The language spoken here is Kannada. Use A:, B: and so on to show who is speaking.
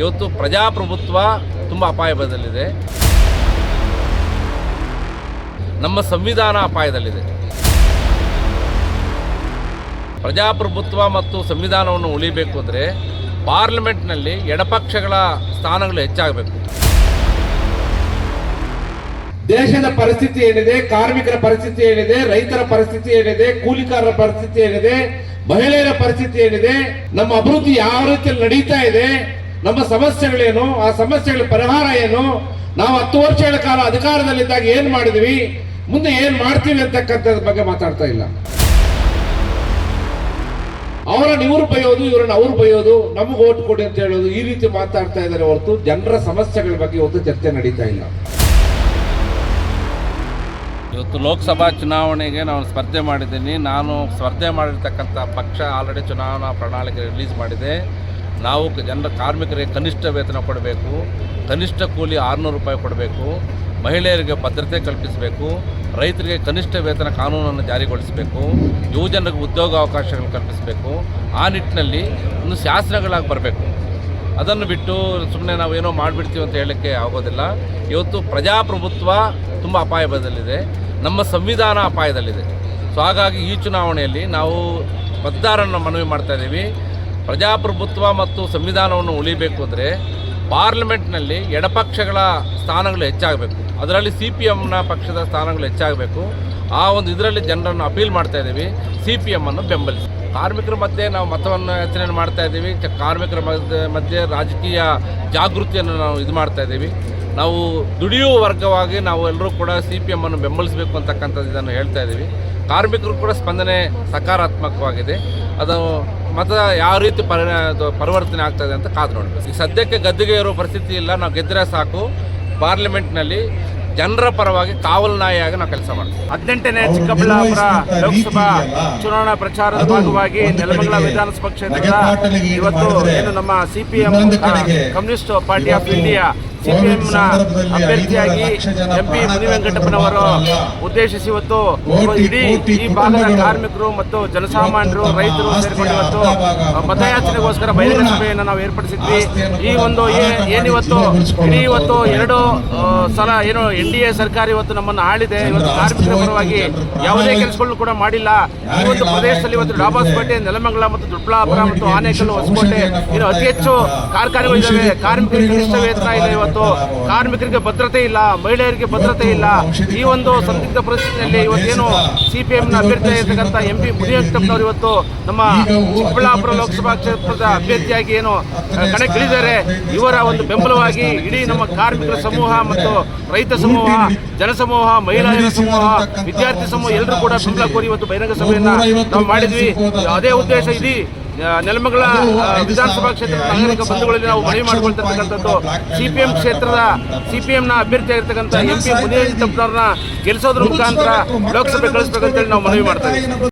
A: ಇವತ್ತು ಪ್ರಜಾಪ್ರಭುತ್ವ ತುಂಬ ಅಪಾಯದಲ್ಲಿದೆ ನಮ್ಮ ಸಂವಿಧಾನ ಅಪಾಯದಲ್ಲಿದೆ. ಪ್ರಜಾಪ್ರಭುತ್ವ ಮತ್ತು ಸಂವಿಧಾನವನ್ನು ಉಳಿಬೇಕು ಅಂದರೆ ಪಾರ್ಲಿಮೆಂಟ್ನಲ್ಲಿ ಎಡಪಕ್ಷಗಳ ಸ್ಥಾನಗಳು ಹೆಚ್ಚಾಗಬೇಕು.
B: ದೇಶದ ಪರಿಸ್ಥಿತಿ ಏನಿದೆ, ಕಾರ್ಮಿಕರ ಪರಿಸ್ಥಿತಿ ಏನಿದೆ, ರೈತರ ಪರಿಸ್ಥಿತಿ ಏನಿದೆ, ಕೂಲಿಕಾರರ ಪರಿಸ್ಥಿತಿ ಏನಿದೆ, ಮಹಿಳೆಯರ ಪರಿಸ್ಥಿತಿ ಏನಿದೆ, ನಮ್ಮ ಅಭಿವೃದ್ಧಿ ಯಾವ ರೀತಿಯಲ್ಲಿ ನಡೀತಾ ಇದೆ ನಮ್ಮ ಸಮಸ್ಯೆಗಳೇನು, ಆ ಸಮಸ್ಯೆಗಳ ಪರಿಹಾರ ಏನು? ನಾವು ಹತ್ತು ವರ್ಷಗಳ ಕಾಲ ಅಧಿಕಾರದಲ್ಲಿದ್ದಾಗ ಏನು ಮಾಡಿದ್ವಿ? ಮುಂದೆ ಏನು ಮಾಡ್ತೀವಿ ಅಂತಕ್ಕಂಥದ್ರ ಬಗ್ಗೆ ಮಾತಾಡ್ತಾ ಇಲ್ಲ. ಅವರನ್ನು ಇವ್ರು ಬೈಯೋದು, ಇವರನ್ನ ಅವ್ರು ಬೈಯೋದು, ನಮಗೆ ಓಟ್ ಕೊಡಿ ಅಂತ ಹೇಳೋದು, ಈ ರೀತಿ ಮಾತಾಡ್ತಾ ಇದ್ದಾರೆ ಹೊರತು ಜನರ ಸಮಸ್ಯೆಗಳ ಬಗ್ಗೆ ಇವತ್ತು ಚರ್ಚೆ ನಡೀತಾ ಇಲ್ಲ.
A: ಇವತ್ತು ಲೋಕಸಭಾ ಚುನಾವಣೆಗೆ ನಾನು ಸ್ಪರ್ಧೆ ಮಾಡಿದ್ದೀನಿ. ನಾನು ಸ್ಪರ್ಧೆ ಮಾಡಿರ್ತಕ್ಕಂಥ ಪಕ್ಷ ಆಲ್ರೆಡಿ ಚುನಾವಣಾ ಪ್ರಣಾಳಿಕೆ ರಿಲೀಸ್ ಮಾಡಿದೆ. ನಾವು ಜನರ ಕಾರ್ಮಿಕರಿಗೆ ಕನಿಷ್ಠ ವೇತನ ಕೊಡಬೇಕು, ಕನಿಷ್ಠ ಕೂಲಿ ಆರುನೂರು ರೂಪಾಯಿ ಕೊಡಬೇಕು, ಮಹಿಳೆಯರಿಗೆ ಭದ್ರತೆ ಕಲ್ಪಿಸಬೇಕು, ರೈತರಿಗೆ ಕನಿಷ್ಠ ವೇತನ ಕಾನೂನನ್ನು ಜಾರಿಗೊಳಿಸಬೇಕು, ಯುವಜನರಿಗೆ ಉದ್ಯೋಗ ಅವಕಾಶಗಳು ಕಲ್ಪಿಸಬೇಕು. ಆ ನಿಟ್ಟಿನಲ್ಲಿ ಒಂದು ಶಾಸನಗಳಾಗಿ ಬರಬೇಕು. ಅದನ್ನು ಬಿಟ್ಟು ಸುಮ್ಮನೆ ನಾವು ಏನೋ ಮಾಡಿಬಿಡ್ತೀವಿ ಅಂತ ಹೇಳೋಕ್ಕೆ ಆಗೋದಿಲ್ಲ. ಇವತ್ತು ಪ್ರಜಾಪ್ರಭುತ್ವ ತುಂಬ ಅಪಾಯದಲ್ಲಿದೆ ನಮ್ಮ ಸಂವಿಧಾನ ಅಪಾಯದಲ್ಲಿದೆ. ಸೊ ಹಾಗಾಗಿ ಈ ಚುನಾವಣೆಯಲ್ಲಿ ನಾವು ಮತದಾರರನ್ನು ಮನವಿ ಮಾಡ್ತಾ ಇದ್ದೀವಿ. ಪ್ರಜಾಪ್ರಭುತ್ವ ಮತ್ತು ಸಂವಿಧಾನವನ್ನು ಉಳಿಬೇಕು ಅಂದರೆ ಪಾರ್ಲಿಮೆಂಟ್ನಲ್ಲಿ ಎಡಪಕ್ಷಗಳ ಸ್ಥಾನಗಳು ಹೆಚ್ಚಾಗಬೇಕು. ಅದರಲ್ಲಿ ಸಿ ಪಿ ಎಮ್ನ ಪಕ್ಷದ ಸ್ಥಾನಗಳು ಹೆಚ್ಚಾಗಬೇಕು. ಆ ಒಂದು ಇದರಲ್ಲಿ ಜನರನ್ನು ಅಪೀಲ್ ಮಾಡ್ತಾ ಇದ್ದೀವಿ. ಸಿ ಪಿ ಎಮ್ಮನ್ನು ಬೆಂಬಲಿಸಿ. ಕಾರ್ಮಿಕರ ಮಧ್ಯೆ ನಾವು ಮತವನ್ನು ಯಾಚನೆ ಮಾಡ್ತಾ ಇದ್ದೀವಿ. ಕಾರ್ಮಿಕರ ಮಧ್ಯೆ ರಾಜಕೀಯ ಜಾಗೃತಿಯನ್ನು ನಾವು ಇದು ಮಾಡ್ತಾ ಇದ್ದೀವಿ. ನಾವು ದುಡಿಯುವ ವರ್ಗವಾಗಿ ನಾವು ಎಲ್ಲರೂ ಕೂಡ ಸಿ ಪಿ ಎಮ್ಮನ್ನು ಬೆಂಬಲಿಸಬೇಕು ಅಂತಕ್ಕಂಥದ್ದು ಇದನ್ನು ಹೇಳ್ತಾ ಇದ್ದೀವಿ. ಕಾರ್ಮಿಕರು ಕೂಡ ಸ್ಪಂದನೆ ಸಕಾರಾತ್ಮಕವಾಗಿದೆ. ಅದು ಮತ ಯಾವ ರೀತಿ ಪರಿವರ್ತನೆ ಆಗ್ತದೆ ಅಂತ ಕಾದು ನೋಡಬೇಕು. ಈಗ ಸದ್ಯಕ್ಕೆ ಗದ್ದುಗೆ ಇರೋ ಪರಿಸ್ಥಿತಿ ಇಲ್ಲ ನಾವು ಗೆದ್ದರೆ ಸಾಕು. ಪಾರ್ಲಿಮೆಂಟ್ನಲ್ಲಿ ಜನರ ಪರವಾಗಿ ಕಾವಲು ನಾಯಿಯಾಗಿ ನಾವು ಕೆಲಸ ಮಾಡ್ತೀವಿ.
C: ಹದಿನೆಂಟನೇ ಚಿಕ್ಕಬಳ್ಳಾಪುರ ಲೋಕಸಭಾ ಚುನಾವಣಾ ಪ್ರಚಾರದ ಭಾಗವಾಗಿ ನೆಲಮಂಗಲ ವಿಧಾನಸಭಾ ಕ್ಷೇತ್ರದ ಇವತ್ತು ಏನು ನಮ್ಮ CPM Communist Party of India ಸಿಪಿಎಂನ ಅಭ್ಯರ್ಥಿಯಾಗಿ ಎಂ ಪಿ ಮುನಿವೆಂಕಟಪ್ಪನವರು ಉದ್ದೇಶಿಸಿ ಇವತ್ತು ಇಡೀ ಈ ಭಾಗದ ಕಾರ್ಮಿಕರು ಮತ್ತು ಜನಸಾಮಾನ್ಯರು ರೈತರು ಸೇರಿಕೊಂಡು ಇವತ್ತು ಮತಯಾಚನೆಗೋಸ್ಕರ ಬಹಿರಂಗ ಸಭೆಯನ್ನು ನಾವು ಏರ್ಪಡಿಸಿದ್ವಿ. ಈ ಒಂದು ಏನಿವತ್ತು ಇಡೀ ಇವತ್ತು ಎರಡು ಸಲ ಏನು ಎನ್ ಡಿ ಎ ಸರ್ಕಾರ ಇವತ್ತು ನಮ್ಮನ್ನು ಆಳಿದೆ. ಇವತ್ತು ಕಾರ್ಮಿಕರ ಪರವಾಗಿ ಯಾವುದೇ ಕೆಲಸಗಳನ್ನು ಕೂಡ ಮಾಡಿಲ್ಲ. ಈ ಒಂದು ಪ್ರದೇಶದಲ್ಲಿ ಇವತ್ತು ಡಾಬಾಸ್ಪೇಟೆ ನೆಲಮಂಗಲ ಮತ್ತು ದುಡ್ಲಾಪುರ ಮತ್ತು ಆನೇಕಲ್ಲು ಹೊಸಕೋಟೆ ಇನ್ನು ಅತಿ ಹೆಚ್ಚು ಕಾರ್ಖಾನೆಗಳು ಇದ್ದಾವೆ ಕಾರ್ಮಿಕರಿಗೆ ಕನಿಷ್ಠ ವೇತನ ಇದೆ ಇವತ್ತು. ಕಾರ್ಮಿಕರಿಗೆ ಭದ್ರತೆ ಇಲ್ಲ, ಮಹಿಳೆಯರಿಗೆ ಭದ್ರತೆ ಇಲ್ಲ. ಈ ಒಂದು ಸಂದಿಗ್ಧ ಪರಿಸ್ಥಿತಿಯಲ್ಲಿ ಇವತ್ತೇನು ಸಿಪಿಎಂನ ಅಭ್ಯರ್ಥಿ ಆಗಿರ್ತಕ್ಕಂಥ ಎಂ ಪಿ ಮುನಿವೆಂಕಟಪ್ಪನವರು ಇವತ್ತು ನಮ್ಮ ಚಿಕ್ಕಬಳ್ಳಾಪುರ ಲೋಕಸಭಾ ಕ್ಷೇತ್ರದ ಅಭ್ಯರ್ಥಿಯಾಗಿ ಏನು ಕಣಕ್ಕಿಳಿದರೆ ಇವರ ಒಂದು ಬೆಂಬಲವಾಗಿ ಇಡೀ ನಮ್ಮ ಕಾರ್ಮಿಕರ ಸಮೂಹ ಮತ್ತು ರೈತ ಸಮೂಹ ಜನಸಮೂಹ ಮಹಿಳಾ ಸಮೂಹ, ವಿದ್ಯಾರ್ಥಿ ಸಮೂಹ ಎಲ್ಲರೂ ಕೂಡ ಬೆಂಬಲ ಕೋರಿ ಇವತ್ತು ಬಹಿರಂಗ ಸಭೆಯನ್ನು ನಾವು ಮಾಡಿದ್ವಿ. ಅದೇ ಉದ್ದೇಶ ಇಡೀ ನೆಲಮಂಗಲ ಆ, ವಿಧಾನಸಭಾ ಕ್ಷೇತ್ರದ ನಾಗರಿಕ ಬಂಧುಗಳಲ್ಲಿ ನಾವು ಮನವಿ ಮಾಡಿಕೊಳ್ತಿರ್ತಕ್ಕಂಥದ್ದು ಸಿಪಿಎಂ ಕ್ಷೇತ್ರದ ಸಿ ಪಿ ಎಂನ ಅಭ್ಯರ್ಥಿ ಆಗಿರ್ತಕ್ಕಂಥ ಎಂ ಪಿ ಮುನಿಯಪ್ಪನವ್ರನ್ನ ಗೆಲ್ಲಿಸೋದ್ರ ಮುಖಾಂತರ ಲೋಕಸಭೆ ಕಳಿಸ್ಬೇಕಂತೇಳಿ ನಾವು ಮನವಿ ಮಾಡ್ತಾ ಇದ್ದೀವಿ.